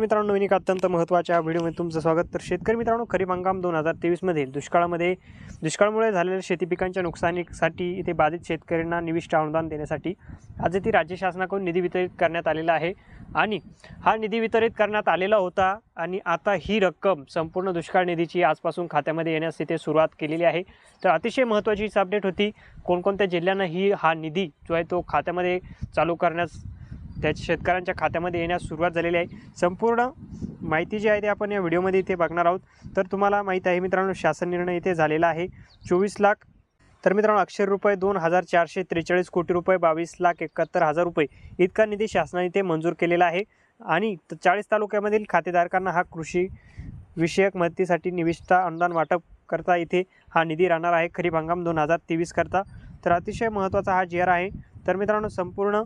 मित्रांनो नवीन एक अत्यंत महत्त्वाच्या व्हिडिओमध्ये तुमचं स्वागत. तर शेतकरी मित्रांनो खरीप हंगाम दोन हजार तेवीसमध्ये दुष्काळामध्ये दुष्काळामुळे झालेल्या शेती पिकांच्या नुकसानीसाठी इथे बाधित शेतकऱ्यांना निविष्ट अनुदान देण्यासाठी आज येथे राज्य शासनाकडून निधी वितरित करण्यात आलेला आहे. आणि हा निधी वितरित करण्यात आलेला होता आणि आता ही रक्कम संपूर्ण दुष्काळ निधीची आजपासून खात्यामध्ये येण्यास इथे सुरुवात केलेली आहे. तर अतिशय महत्त्वाची अपडेट होती. कोणकोणत्या जिल्ह्यांना ही हा निधी जो आहे तो खात्यामध्ये चालू करण्यास त्याच शेतकऱ्यांच्या खात्यामध्ये येण्यास सुरुवात झालेली आहे. संपूर्ण माहिती जी आहे ते आपण या व्हिडिओमध्ये इथे बघणार आहोत. तर तुम्हाला माहीत आहे मित्रांनो शासन निर्णय इथे झालेला आहे. चोवीस लाख तर मित्रांनो अक्षर रुपये दोन हजार चारशे त्रेचाळीस कोटी रुपये बावीस लाख एकाहत्तर हजार रुपये इतका निधी शासनाने इथे मंजूर केलेला आहे. आणि चाळीस तालुक्यामधील खातेधारकांना हा कृषी विषयक मदतीसाठी निविष्ठा अनुदान वाटप करता इथे हा निधी राहणार आहे. खरीप हंगाम दोन हजार तेवीस करता. तर अतिशय महत्त्वाचा हा जी आर आहे. तर मित्रांनो संपूर्ण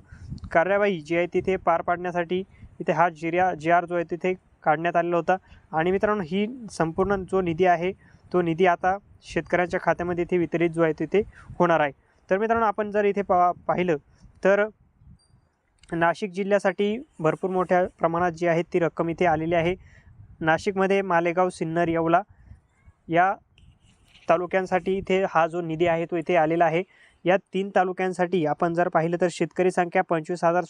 कार्यवाही जी आहे तिथे पार पाडण्यासाठी इथे हा जिर्या जी आर जो आहे तिथे काढण्यात आलेला होता. आणि मित्रांनो ही संपूर्ण जो निधी आहे तो निधी आता शेतकऱ्यांच्या खात्यामध्ये इथे वितरित जो आहे तिथे होणार आहे. तर मित्रांनो आपण जर इथे पा पाहिलं तर नाशिक जिल्ह्यासाठी भरपूर मोठ्या प्रमाणात जी आहे ती रक्कम इथे आलेली आहे. नाशिकमध्ये मालेगाव सिन्नर येवला या तालुक्यांसाठी इथे हा जो निधी आहे तो इथे आलेला आहे. या तीन तालुक्यांसाठी आपण जर पाहिलं तर शेतकरी संख्या पंचवीस हजार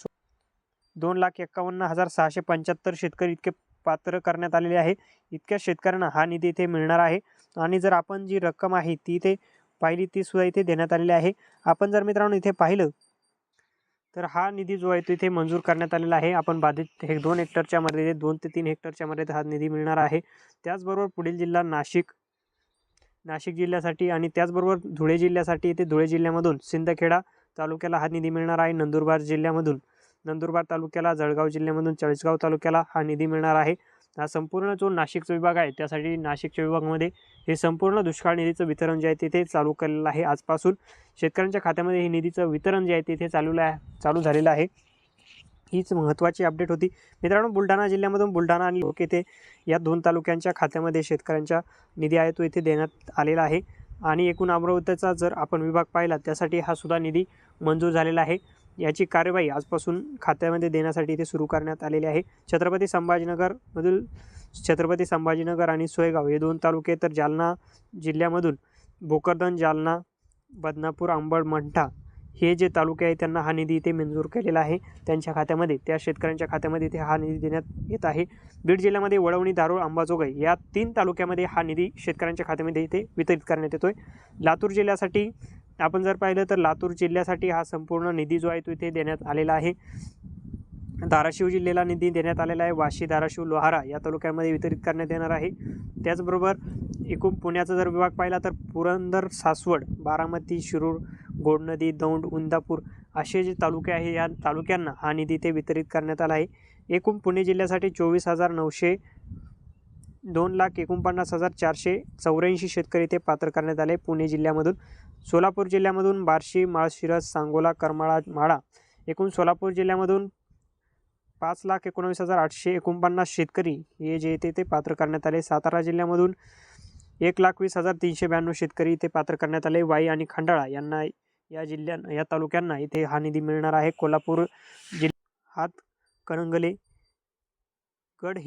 दोन लाख एक्कावन्न हजार सहाशे पंच्याहत्तर शेतकरी इतके पात्र करण्यात आलेले आहे. इतक्या शेतकऱ्यांना हा निधी इथे मिळणार आहे. आणि जर आपण जी रक्कम आहे ती इथे पाहिली ती सुद्धा इथे देण्यात आलेली आहे. आपण जर मित्रांनो इथे पाहिलं तर हा निधी जो आहे तो इथे मंजूर करण्यात आलेला आहे. आपण बाधित हे दोन हेक्टरच्या मर्यादेत दोन ते तीन हेक्टरच्या मर्यादेत हा निधी मिळणार आहे. त्याचबरोबर पुढील जिल्हा नाशिक नाशिक जिल्ह्यासाठी आणि त्याचबरोबर धुळे जिल्ह्यासाठी इथे धुळे जिल्ह्यामधून सिंदखेडा तालुक्याला हा निधी मिळणार आहे. नंदुरबार जिल्ह्यामधून नंदुरबार तालुक्याला जळगाव जिल्ह्यामधून चाळीसगाव तालुक्याला हा निधी मिळणार आहे. हा संपूर्ण जो नाशिकचा विभाग आहे त्यासाठी नाशिकच्या विभागामध्ये हे संपूर्ण दुष्काळ निधीचं वितरण जे आहे तिथे चालू केलेलं आहे आजपासून. शेतकऱ्यांच्या खात्यामध्ये हे निधीचं वितरण जे आहे तिथे चालू आहे चालू झालेलं आहे. हीच महत्त्वाची अपडेट होती. मित्रांनो बुलढाणा जिल्ह्यामधून बुलढाणा आणि लोक येथे या दोन तालुक्यांच्या खात्यामध्ये शेतकऱ्यांच्या निधी आहे तो इथे देण्यात आलेला आहे. आणि एकूण अमरावतीचा जर आपण विभाग पाहिला त्यासाठी हा सुद्धा निधी मंजूर झालेला आहे. याची कार्यवाही आजपासून खात्यामध्ये देण्यासाठी इथे सुरू करण्यात आलेली आहे. छत्रपती संभाजीनगरमधील छत्रपती संभाजीनगर आणि सोयगाव हे दोन तालुके तर जालना जिल्ह्यामधून भोकरदन जालना बदनापूर अंबड मंठा हे जे तालुके आहेत त्यांना हा निधी इथे मंजूर केलेला आहे. त्यांच्या खात्यामध्ये त्या शेतकऱ्यांच्या खात्यामध्ये इथे हा निधी देण्यात येत आहे. बीड जिल्ह्यामध्ये वळवणी धारूळ अंबाजोगाई या तीन तालुक्यामध्ये हा निधी शेतकऱ्यांच्या खात्यामध्ये इथे वितरित करण्यात येतो आहे लातूर जिल्ह्यासाठी आपण जर पाहिलं तर लातूर जिल्ह्यासाठी हा संपूर्ण निधी जो आहे तो इथे देण्यात आलेला आहे. धाराशिव जिल्ह्याला निधी देण्यात आलेला आहे. वाशी धाराशिव लोहारा या तालुक्यामध्ये वितरित करण्यात येणार आहे. त्याचबरोबर एकूण पुण्याचा जर विभाग पाहिला तर पुरंदर सासवड बारामती शिरूर गोडनदी दौंड उंदापूर असे जे तालुके आहे या तालुक्यांना हा निधी ते वितरित करण्यात आला आहे. एकूण पुणे जिल्ह्यासाठी चोवीस हजार नऊशे दोन लाख एकोणपन्नास हजार चारशे चौऱ्याऐंशी शेतकरी ते पात्र करण्यात आले. पुणे जिल्ह्यामधून सोलापूर जिल्ह्यामधून बार्शी माळशिरस सांगोला करमाळा माळा एकूण सोलापूर जिल्ह्यामधून पाच लाख एकोणवीस हजार आठशे एकोणपन्नास शेतकरी हे जे येते ते पात्र करण्यात आले. सातारा जिल्ह्यामधून एक लाख वीस हजार तीनशे ब्याण्णव शेतकरी इथे पात्र करण्यात आले. वाई आणि खंडाळा यांना या जिल्ह्यां या तालुक्यांना इथे हा निधी मिळणार आहे. कोल्हापूर जिल्हा हात करंगले गड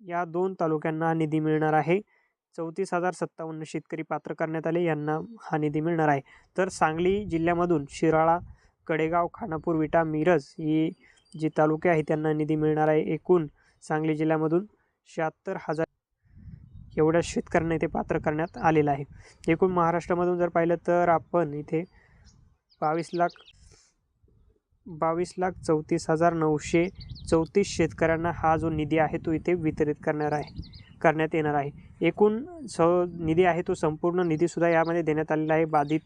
या दोन तालुक्यांना हा निधी मिळणार आहे. चौतीस हजार सत्तावन्न शेतकरी पात्र करण्यात आले यांना हा निधी मिळणार आहे. तर सांगली जिल्ह्यामधून शिराळा कडेगाव खानापूर विटा मिरज ही जी तालुके आहे त्यांना निधी मिळणार आहे. एकूण सांगली जिल्ह्यामधून शहात्तर हजार एवढ्या शेतकऱ्यांना इथे पात्र करण्यात आलेलं आहे. एकूण महाराष्ट्रामधून जर पाहिलं तर आपण इथे बावीस लाख बावीस लाख चौतीस हजार नऊशे चौतीस शेतकऱ्यांना हा जो निधी आहे तो इथे वितरित करणार आहे करण्यात येणार आहे. एकूण स निधी आहे तो संपूर्ण निधीसुद्धा यामध्ये देण्यात आलेला आहे. बाधित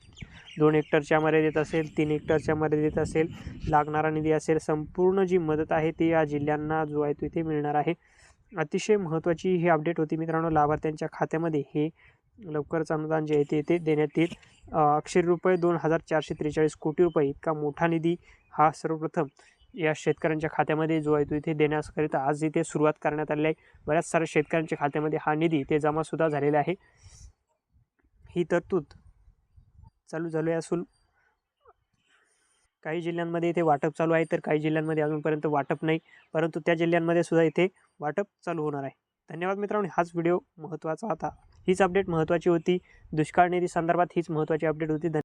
दोन हेक्टरच्या मर्यादेत असेल तीन हेक्टरच्या मर्यादेत असेल लागणारा निधी असेल संपूर्ण जी मदत आहे ती या जिल्ह्यांना जो आहे तो इथे मिळणार आहे. अतिशय महत्त्वाची ही अपडेट होती मित्रांनो. लाभार्थ्यांच्या खात्यामध्ये हे लवकरच अनुदान जे आहे ते ते देण्यात येईल. अक्षर रुपये दोन हजार चारशे त्रेचाळीस कोटी रुपये इतका मोठा निधी हा सर्वप्रथम या शेतकऱ्यांच्या खात्यामध्ये जो आहे तो इथे देण्याकरिता आज इथे सुरुवात करण्यात आली आहे. बऱ्याच साऱ्या शेतकऱ्यांच्या खात्यामध्ये हा निधी ते जमासुद्धा झालेला आहे. ही तरतूद चालू झाली असून काही जिल्ह्यांमध्ये इथे वाटप चालू आहे तर काही जिल्ह्यांमध्ये अजूनपर्यंत वाटप नाही. परंतु त्या जिल्ह्यांमध्ये सुद्धा इथे वाटप चालू होणार आहे. धन्यवाद मित्रांनो हाच व्हिडिओ महत्त्वाचा होता. हीच अपडेट महत्त्वाची होती. दुष्काळ निधी संदर्भात हीच महत्त्वाची अपडेट होती. धन्यवाद.